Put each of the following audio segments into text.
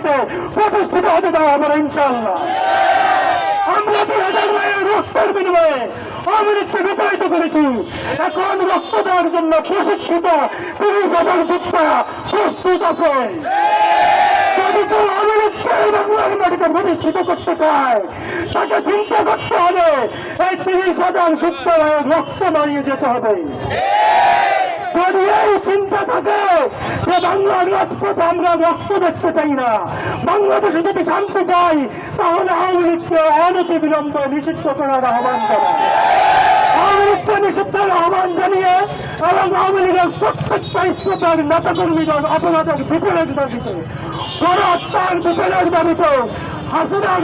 মাটিতে প্রতিষ্ঠিত হতে হবে না ইনশাল্লাহ আমরা দুই হাজার নয়ের রক্তের বিনিময়ে বিতাড়িত করেছি। এখন রক্ত দেওয়ার জন্য প্রশিক্ষিত হাজার প্রস্তুত আছে। যদি কেউ বাংলার মাটিতে প্রতিষ্ঠিত করতে চায়, তাকে চিন্তা করতে হবে এই তিরিশ হাজার যোদ্ধার রক্ত মারিয়ে যেতে হবে। যদি এই চিন্তা থাকে বাংলার রাজপথে আমরা রক্ত দেখতে চাই না। বাংলাদেশে যদি শান্তি চাই, তাহলে আওয়ামী লীগকে অনতি বিলম্বে নিষিদ্ধ করার আহ্বান জানাই। আওয়ামী লীগকে নিষিদ্ধের আহ্বান জানিয়ে এবং আওয়ামী লীগের নেতাকর্মীদের অপরাধের বিচারের দাবিতে বিচারের দাবিতে হাসিনার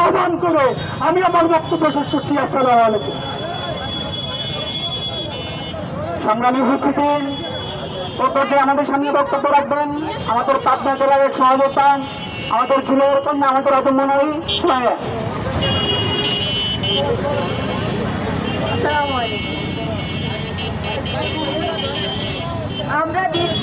আহ্বান করে আমি আমার বক্তব্য শেষ করছি। আসসালামু আলাইকুম। সংগ্রামী উপস্থিতি যে আমাদের সামনে বক্তব্য রাখবেন। আমাদের পাবনা জেলার এক সহযোগিতা আমাদের ওরকম কন্যা, আমাদের সোয়া আলাইকুম। আমরা দীর- আমরা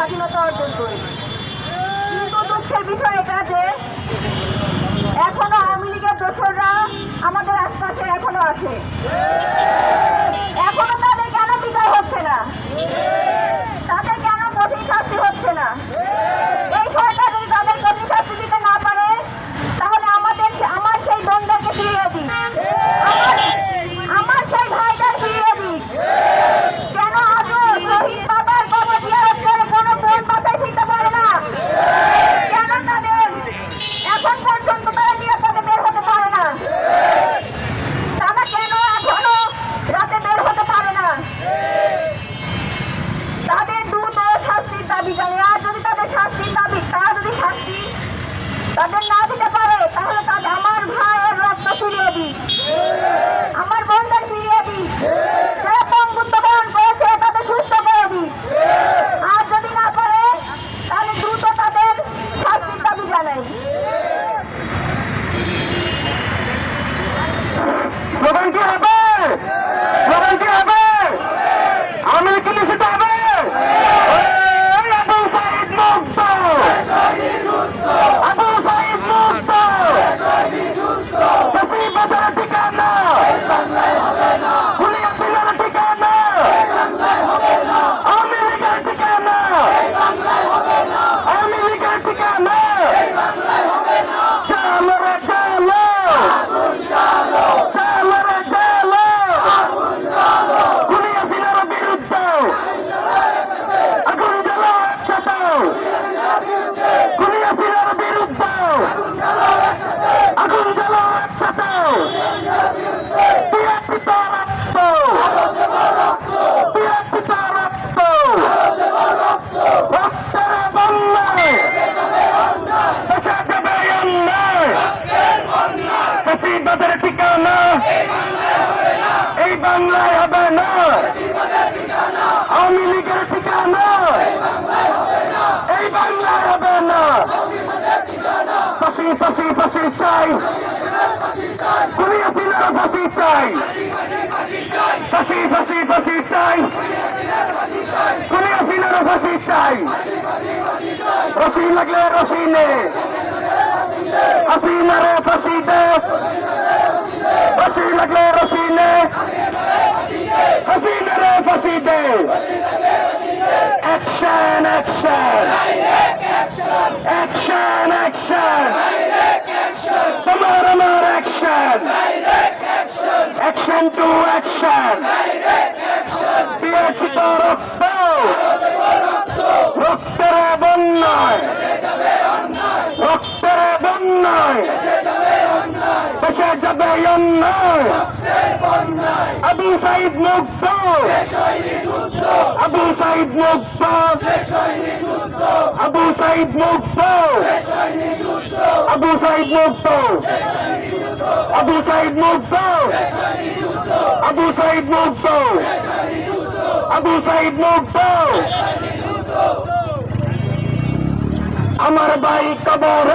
স্বাধীনতা অর্জন করি। কিন্তু দুঃখের বিষয় এটা যে, এখনও আওয়ামী লীগের দোসররা আমাদের আশপাশে এখনও আছে। বাংলায় হবে না। আওয়ামী লীগের ঠিকানা। এই বাংলায় হবে না। ফাঁসি ফাঁসি ফাঁসি চাই। পুলিশ ফাঁসি চাই। ফাঁসি ফাঁসি ফাঁসি চাই। পুলিশ ফাঁসি চাই। রশি লাগলে রশি নে হাসিনা রে ফাঁসি দে। রে ফাঁসি দে অ্যাকশন অ্যাকশন অ্যাকশন অ্যাকশন তোমার আমার অ্যাকশন অ্যাকশন টু অ্যাকশন দিয়েছি তো রক্ত যাবে অন্যায় আবু সাইদ মুক্ত আবু সাইদ মুক্ত আবু সাইদ মুক্ত আবু সাইদ মুক্ত আবু সাইদ মুক্ত আবু সাইদ মুক্ত আবু সাইদ মুক্ত আমার ভাই কবর